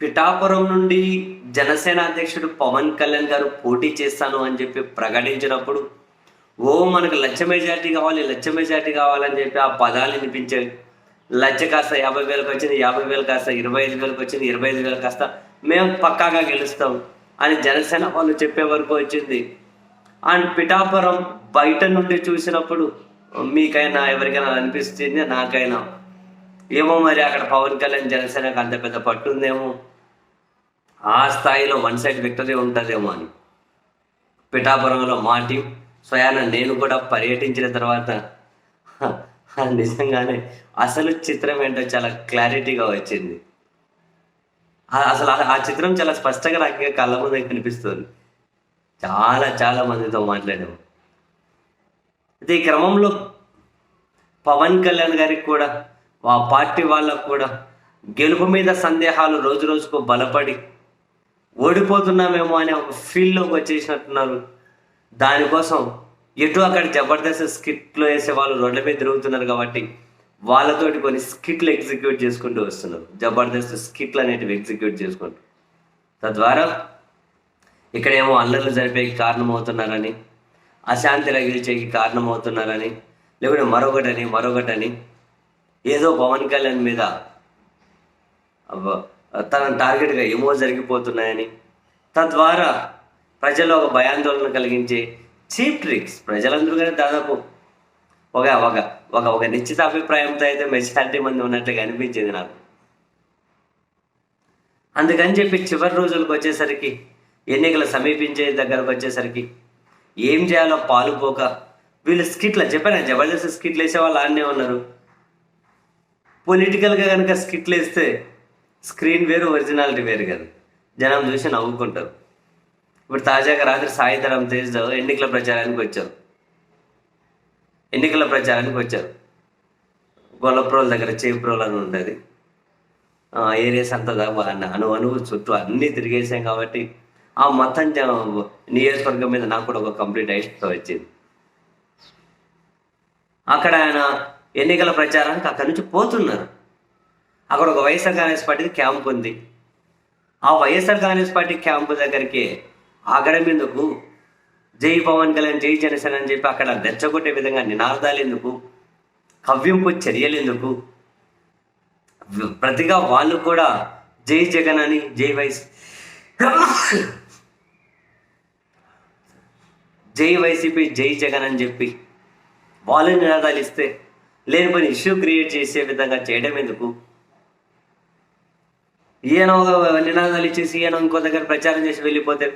పిఠాపురం నుండి జనసేన అధ్యక్షుడు పవన్ కళ్యాణ్ గారు పోటీ చేస్తాను అని చెప్పి ప్రకటించినప్పుడు ఓ మనకు లచ్చ మెజార్టీ కావాలి లచ్చ మెజార్టీ కావాలని చెప్పి ఆ పదాలు వినిపించాయి. లచ్చ కాస్త యాభై వేలకు వచ్చింది యాభై వేలు కాస్త ఇరవై ఐదు వేలకు వచ్చింది ఇరవై ఐదు వేలు కాస్త మేము పక్కాగా గెలుస్తాం అని జనసేన వాళ్ళు చెప్పే వరకు వచ్చింది. అండ్ పిఠాపురం బయట నుండి చూసినప్పుడు మీకైనా ఎవరికైనా అనిపిస్తుంది నాకైనా. ఏమో మరి అక్కడ పవన్ కళ్యాణ్ జనసేనకు అంత పెద్ద పట్టుందేమో ఆ స్థాయిలో వన్ సైడ్ విక్టరీ ఉంటుందేమో అని. పిఠాపురంలో మా టీం స్వయాన నేను కూడా పర్యటించిన తర్వాత నిజంగానే అసలు చిత్రం ఏంటో చాలా క్లారిటీగా వచ్చింది. అసలు ఆ- చిత్రం చాలా స్పష్టంగా నాకు కళ్ళ ముందు కనిపిస్తుంది. చాలా చాలా మందితో మాట్లాడాము అయితే ఈ క్రమంలో పవన్ కళ్యాణ్ గారికి కూడా ఆ పార్టీ వాళ్ళకు కూడా గెలుపు మీద సందేహాలు రోజు రోజుకు బలపడి ఓడిపోతున్నామేమో అనే ఒక ఫీల్డ్లోకి వచ్చేసినట్టున్నారు. దానికోసం ఎటు అక్కడ జబర్దస్త్ స్కిట్లు వేసే వాళ్ళు రోడ్ల మీద తిరుగుతున్నారు కాబట్టి వాళ్ళతోటి కొన్ని స్కిట్లు ఎగ్జిక్యూట్ చేసుకుంటూ వస్తున్నారు. జబర్దస్త్ స్కిట్లు అనేటివి ఎగ్జిక్యూట్ చేసుకుంటూ. తద్వారా ఇక్కడేమో అల్లర్లు జరిపేకి కారణమవుతున్నారని అశాంతి రగిల్చేకి కారణమవుతున్నారని లేకుంటే మరొకటని మరొకటని ఏదో పవన్ కళ్యాణ్ మీద తన టార్గెట్గా ఏమో జరిగిపోతున్నాయని. తద్వారా ప్రజల్లో ఒక భయాందోళన కలిగించే చీప్ ట్రిక్స్ ప్రజలందరూ కానీ దాదాపు ఒక ఒక ఒక ఒక నిశ్చిత అభిప్రాయంతో అయితే మెజారిటీ మంది ఉన్నట్టుగా అనిపించింది నాకు. అందుకని చెప్పి చివరి రోజులకు వచ్చేసరికి ఎన్నికలు సమీపించే దగ్గరకు వచ్చేసరికి ఏం చేయాలో పాలుపోక వీళ్ళు స్కిట్లు చెప్పాను? జబర్దస్త్ స్కిట్లు వేసే వాళ్ళు ఆడనే ఉన్నారు. పొలిటికల్గా కనుక స్కిట్లు వేస్తే స్క్రీన్ వేరు ఒరిజినాలిటీ వేరు కదా. జనం చూసి నవ్వుకుంటారు. ఇప్పుడు తాజాగా రాత్రి సాయంత్రం తేజ్ ఎన్నికల ప్రచారానికి వచ్చారు. ఎన్నికల ప్రచారానికి వచ్చారు. గొల్లప్రోల దగ్గర చేప్రోల్ అని ఉంటుంది ఆ ఏరియాస్ అంతా దాకా అను అనువు చుట్టూ అన్నీ తిరిగేసాం కాబట్టి ఆ మొత్తం నియోజకవర్గం మీద నాకు కూడా ఒక కంప్లీట్ ఐడియా వచ్చింది. అక్కడ ఆయన ఎన్నికల ప్రచారానికి అక్కడి నుంచి పోతున్నారు. అక్కడ ఒక వైఎస్ఆర్ కాంగ్రెస్ పార్టీకి క్యాంప్ ఉంది. ఆ వైఎస్ఆర్ కాంగ్రెస్ పార్టీ క్యాంపు దగ్గరికి ఆగడం ఎందుకు? జై పవన్ కళ్యాణ్ జై జనసేన అని చెప్పి అక్కడ రెచ్చగొట్టే విధంగా నినాదాలు ఎందుకు? కవ్వింపు చర్యలు ఎందుకు? ప్రతిగా వాళ్ళు కూడా జై జగన్ అని జై వైస్ జై వైసీపీ జై జగన్ అని చెప్పి వాళ్ళు నినాదాలు ఇస్తే లేనిపోయిన ఇష్యూ క్రియేట్ చేసే విధంగా చేయడం ఎందుకు? ఈయన ఒక నినాదాలు ఇచ్చేసి ఈయన ఇంకో దగ్గర ప్రచారం చేసి వెళ్ళిపోతే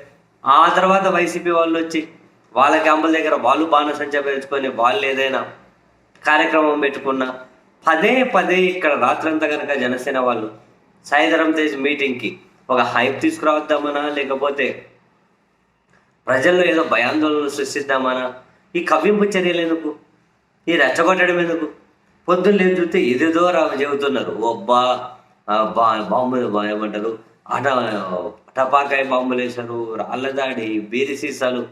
ఆ తర్వాత వైసీపీ వాళ్ళు వచ్చి వాళ్ళ క్యాంపుల దగ్గర వాళ్ళు బాణసంచా పెంచుకొని వాళ్ళు ఏదైనా కార్యక్రమం పెట్టుకున్నా పదే పదే ఇక్కడ రాత్రంతా కనుక జనసేన వాళ్ళు సాయిధరం తేజ్ మీటింగ్కి ఒక హైప్ తీసుకురావద్దామనా? లేకపోతే ప్రజల్లో ఏదో భయాందోళనలు సృష్టిద్దామనా? ఈ కవ్వింపు చర్యలు ఎందుకు? ఈ రెచ్చగొట్టడం ఎందుకు? పొద్దున్న లేని చూస్తే ఇదేదో రావు చెబుతున్నారు. ఒబ్బా బా బాంబులు బా- ఏమంటారు? అట టపాకాయ బాంబులు వేశారు రాళ్ళదాడి బీరి సీసాలు.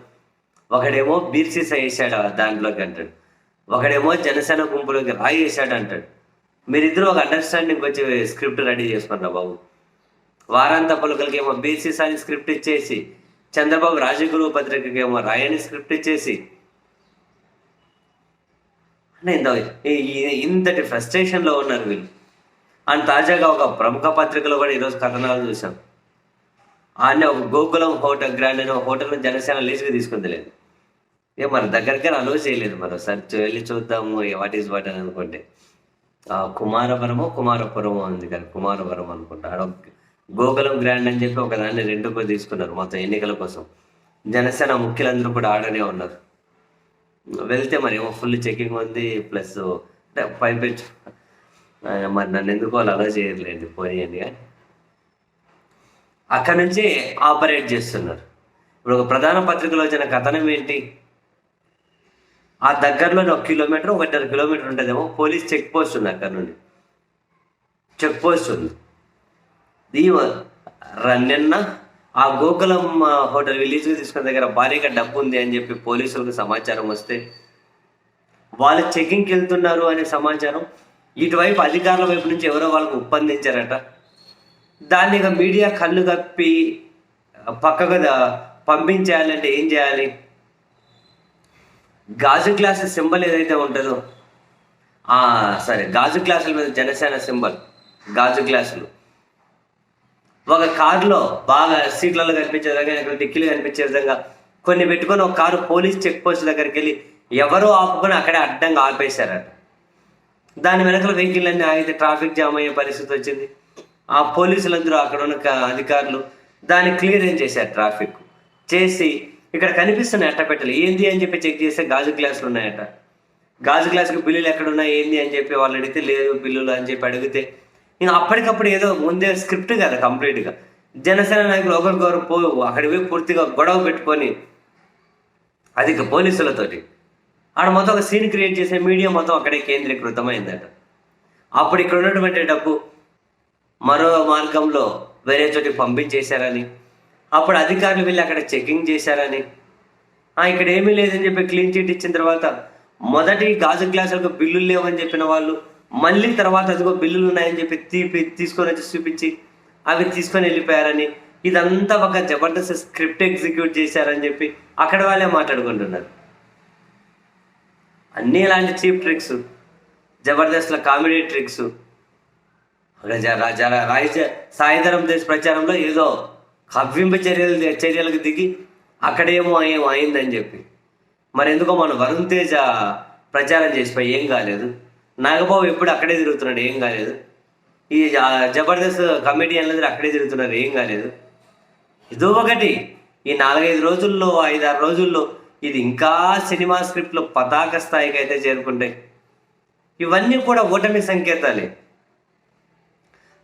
ఒకడేమో బీర్ సీసా వేసాడు దాంట్లోకి అంటాడు. ఒకడేమో జనసేన గుంపులోకి రాయి వేసాడు అంటాడు. మీరిద్దరు ఒక అండర్స్టాండింగ్ వచ్చి స్క్రిప్ట్ రెడీ చేసుకున్నా బాబు? వారాంత పలుకలకి ఏమో బీసీసాని స్క్రిప్ట్ ఇచ్చేసి చంద్రబాబు రాజగురు పత్రికకి ఏమో రాయని స్క్రిప్ట్ ఇచ్చేసి అంటే ఇంత ఈ- ఇంతటి ఫ్రస్ట్రేషన్లో ఉన్నారు వీళ్ళు. అండ్ తాజాగా ఒక ప్రముఖ పత్రికలో కూడా ఈరోజు కథనాలు చూసాం. ఆయన ఒక గోకులం హోటల్ గ్రాండ్ అనే హోటల్ జనసేన లీజుగా తీసుకుంది లేదు ఏ మరి దగ్గరగా అలో చేయలేదు మరి ఒకసారి వెళ్ళి చూద్దాము వాట్ ఈస్ వాట్ అని అనుకుంటే. ఆ కుమారపురము కుమారపురమో ఉంది కానీ కుమారవరం అనుకుంటా. ఆడ గోకులం గ్రాండ్ అని చెప్పి ఒక దాన్ని కూడా తీసుకున్నారు మొత్తం ఎన్నికల కోసం. జనసేన ముఖ్యులందరూ కూడా ఆడనే ఉన్నారు. వెళ్తే మరి ఏమో ఫుల్ చెకింగ్ ఉంది ప్లస్ అంటే పైపెచ్చు మరి నన్ను ఎందుకు వాళ్ళు అలా చేయలేండి పోనీయండి కానీ. అక్కడ నుంచి ఆపరేట్ చేస్తున్నారు. ఇప్పుడు ఒక ప్రధాన పత్రికలో వచ్చిన కథనం ఏంటి? ఆ దగ్గరలో ఒక కిలోమీటర్ ఒకటిన్నర కిలోమీటర్ ఉంటుందేమో పోలీస్ చెక్ పోస్ట్ ఉంది అక్కడ నుండి. చెక్ పోస్ట్ ఉంది. ఈ ర- నిన్న ఆ గోకులం హోటల్ విలేజ్ తీసుకున్న దగ్గర భారీగా డబ్బు ఉంది అని చెప్పి పోలీసులకు సమాచారం వస్తే వాళ్ళు చెకింగ్కి వెళ్తున్నారు అనే సమాచారం. ఇటువైపు అధికారుల వైపు నుంచి ఎవరో వాళ్ళకు ఒప్పందించారట దాన్ని ఇక మీడియా కళ్ళు కప్పి పక్కకు పంపించేయాలంటే ఏం చేయాలి? గాజు గ్లాసు సింబల్ ఏదైతే ఉంటుందో సరే గాజు గ్లాసుల మీద జనసేన సింబల్ గాజు గ్లాసులు. ఒక కారులో బాగా సీట్లలో కనిపించే విధంగా ఇక్కడ డిక్కీలు కనిపించే విధంగా కొన్ని పెట్టుకొని ఒక కారు పోలీస్ చెక్ పోస్ట్ దగ్గరికి వెళ్ళి ఎవరో ఆపుకొని అక్కడే అడ్డంగా ఆపేశారట. దాని వెనకాల వెహికల్ అన్ని ఆగితే ట్రాఫిక్ జామ్ అయ్యే పరిస్థితి వచ్చింది. ఆ పోలీసులందరూ అక్కడ ఉన్న అధికారులు దాన్ని క్లియరెన్స్ చేశారు ట్రాఫిక్. చేసి ఇక్కడ కనిపిస్తున్నాయి అట్టపెట్టెలు ఏంది? అని చెప్పి చెక్ చేస్తే గాజు గ్లాసులు ఉన్నాయట. గాజు గ్లాసుకి బిల్లులు ఎక్కడ ఉన్నాయి? ఏంది? అని చెప్పి వాళ్ళు అడిగితే లేదు బిల్లులు అని చెప్పి అడిగితే నేను అప్పటికప్పుడు ఏదో ముందే స్క్రిప్ట్ కదా కంప్లీట్గా. జనసేన నాయకులు ఒకరికొకరు పో అక్కడికి పోయి పూర్తిగా గొడవ పెట్టుకొని అది ఇక పోలీసులతోటి. ఆడ మొత్తం ఒక సీన్ క్రియేట్ చేసే మీడియా మొత్తం అక్కడే కేంద్రీకృతమైందట. అప్పుడు ఇక్కడ ఉన్నటువంటి డబ్బు మరో మార్గంలో వేరే చోటికి పంపించేశారని అప్పుడు అధికారులు వెళ్ళి అక్కడ చెకింగ్ చేశారని. ఇక్కడ ఏమీ లేదని చెప్పి క్లీన్ చిట్ ఇచ్చిన తర్వాత మొదటి గాజు గ్లాసులకు బిల్లులు లేవని చెప్పిన వాళ్ళు మళ్ళీ తర్వాత అదిగో బిల్లులు ఉన్నాయని చెప్పి తీపి తీసుకొని వచ్చి చూపించి అవి తీసుకొని వెళ్ళిపోయారని. ఇదంతా ఒక జబర్దస్త్ స్క్రిప్ట్ ఎగ్జిక్యూట్ చేశారని చెప్పి అక్కడ వాళ్ళే మాట్లాడుకుంటున్నారు. అన్నీ ఇలాంటి చీప్ ట్రిక్స్. జబర్దస్త్ల కామెడీ ట్రిక్స్. రాయిచ సాయంత్రం దేశ ప్రచారంలో ఏదో కవ్వింపు చర్యలు చర్యలకు దిగి అక్కడేమో ఏమో అయిందని చెప్పి. మరి ఎందుకో మన వరుణ్ తేజ ప్రచారం చేసిపోయి ఏం కాలేదు. నాగబాబు ఎప్పుడు అక్కడే తిరుగుతున్నాడు ఏం కాలేదు. ఈ జబర్దస్త్ జబర్దస్త్ కమెడియన్లు అక్కడే తిరుగుతున్నారు ఏం కాలేదు. ఇదో ఒకటి ఈ నాలుగైదు రోజుల్లో ఐదారు రోజుల్లో ఇది ఇంకా సినిమా స్క్రిప్ట్లో పతాక స్థాయికి అయితే చేరుకుంటాయి. ఇవన్నీ కూడా ఓటమి సంకేతాలే.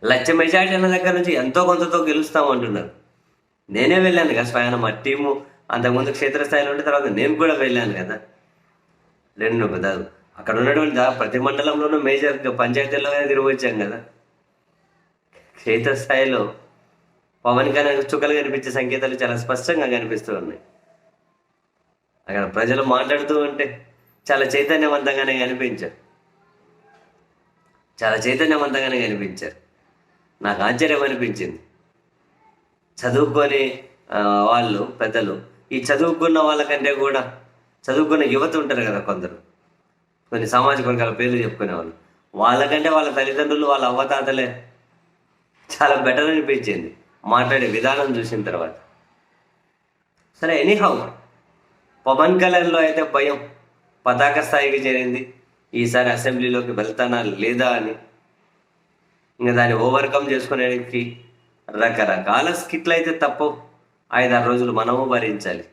లచ్చ మెజార్టీ అన్న దగ్గర నుంచి ఎంతో కొంతతో గెలుస్తాం అంటున్నారు. నేనే వెళ్ళాను కదా స్వయాన మా టీము అంతకుముందు క్షేత్రస్థాయిలో ఉంటే తర్వాత నేను కూడా వెళ్ళాను కదా. రెండు పదాలు అక్కడ ఉన్నటువంటి ప్రతి మండలంలోనూ మేజర్ పంచాయతీలో తిరగొచ్చాం కదా. క్షేత్రస్థాయిలో పవన్ కళ్యాణ్ చుక్కలు కనిపించే సంకేతాలు చాలా స్పష్టంగా కనిపిస్తూ ఉన్నాయి. అక్కడ ప్రజలు మాట్లాడుతూ ఉంటే చాలా చైతన్యవంతంగానే కనిపించారు. చాలా చైతన్యవంతంగానే కనిపించారు. నాకు ఆశ్చర్యం అనిపించింది. చదువుకొని వాళ్ళు పెద్దలు ఈ చదువుకున్న వాళ్ళకంటే కూడా చదువుకున్న యువత ఉంటారు కదా కొందరు. కొన్ని సామాజిక వర్గాల పేర్లు చెప్పుకునే వాళ్ళు వాళ్ళకంటే వాళ్ళ తల్లిదండ్రులు వాళ్ళ అవ్వతాతలే చాలా బెటర్ అనిపించింది. మాట్లాడే విధానం చూసిన తర్వాత. సరే ఎనీహౌ పవన్ కళ్యాణ్లో అయితే భయం. పతాక స్థాయికి చేరింది. ఈసారి అసెంబ్లీలోకి వెళ్తానా లేదా అని. ఇంకా దాన్ని ఓవర్కమ్ చేసుకునేకి రకరకాల స్కిట్లు అయితే తప్పవు. ఐదారు రోజులు మనము భరించాలి.